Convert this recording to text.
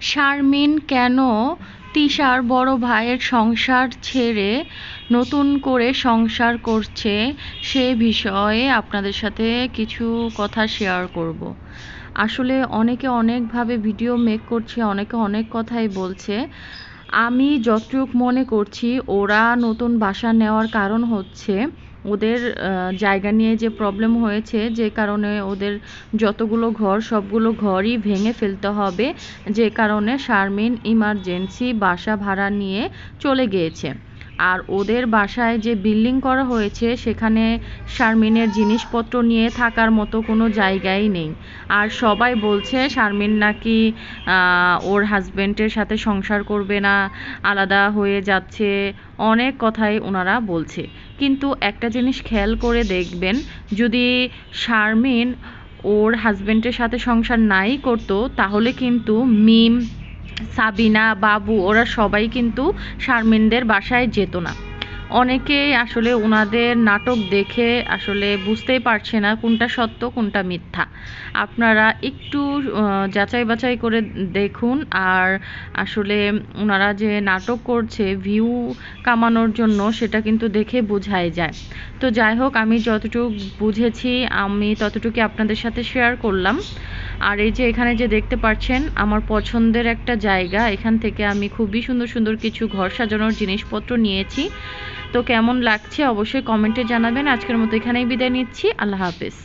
শারমিন, কেন তিশার বড় ভাইয়ের সংসার ছেড়ে নতুন করে সংসার করছে সে বিষয়ে আপনাদের সাথে কিছু কথা শেয়ার করব। আসলে অনেকে অনেকভাবে ভিডিও মেক করছে, অনেকে অনেক কথাই বলছে। আমি যতটুক মনে করছি, ওরা নতুন বাসা নেওয়ার কারণ হচ্ছে ওদের জায়গা নিয়ে যে প্রবলেম হয়েছে, যে কারণে ওদের যতগুলো ঘর, সবগুলো ঘরই ভেঙে ফেলতে হবে। যে কারণে শারমিন ইমার্জেন্সি বাসা ভাড়া নিয়ে চলে গিয়েছে। আর ওদের বাসায় যে বিল্ডিং করা হয়েছে, সেখানে শারমিনের জিনিসপত্র নিয়ে থাকার মতো কোনো জায়গাই নেই। আর সবাই বলছে, শারমিন নাকি ওর হাজবেন্ডের সাথে সংসার করবে না, আলাদা হয়ে যাচ্ছে। অনেক কথাই ওনারা বলছে। কিন্তু একটা জিনিস খেয়াল করে দেখবেন, যদি শারমিন ওর হাজব্যান্ডের সাথে সংসার নাই করতো, তাহলে কিন্তু মিম, সাবিনা, বাবু, ওরা সবাই কিন্তু শারমিনদের বাসায় যেত না। অনেকেই আসলে ওনাদের নাটক দেখে আসলে বুঝতেই পারছে না কোনটা সত্য, কোনটা মিথ্যা। আপনারা একটু যাচাই বাছাই করে দেখুন আর আসলে ওনারা যে নাটক করছে ভিউ কামানোর জন্য সেটা কিন্তু দেখে বোঝাই যায়। তো যাই হোক, আমি যতটুকু বুঝেছি, আমি ততটুকু আপনাদের সাথে শেয়ার করলাম। আর এই যে এখানে যে দেখতে পাচ্ছেন, আমার পছন্দের একটা জায়গা। এখান থেকে আমি খুবই সুন্দর সুন্দর কিছু ঘর সাজানোর জিনিসপত্র নিয়েছি। তো কেমন লাগছে অবশ্যই কমেন্টে জানাবেন। আজকের মতো এখানেই বিদায় নিচ্ছি। আল্লাহ হাফেজ।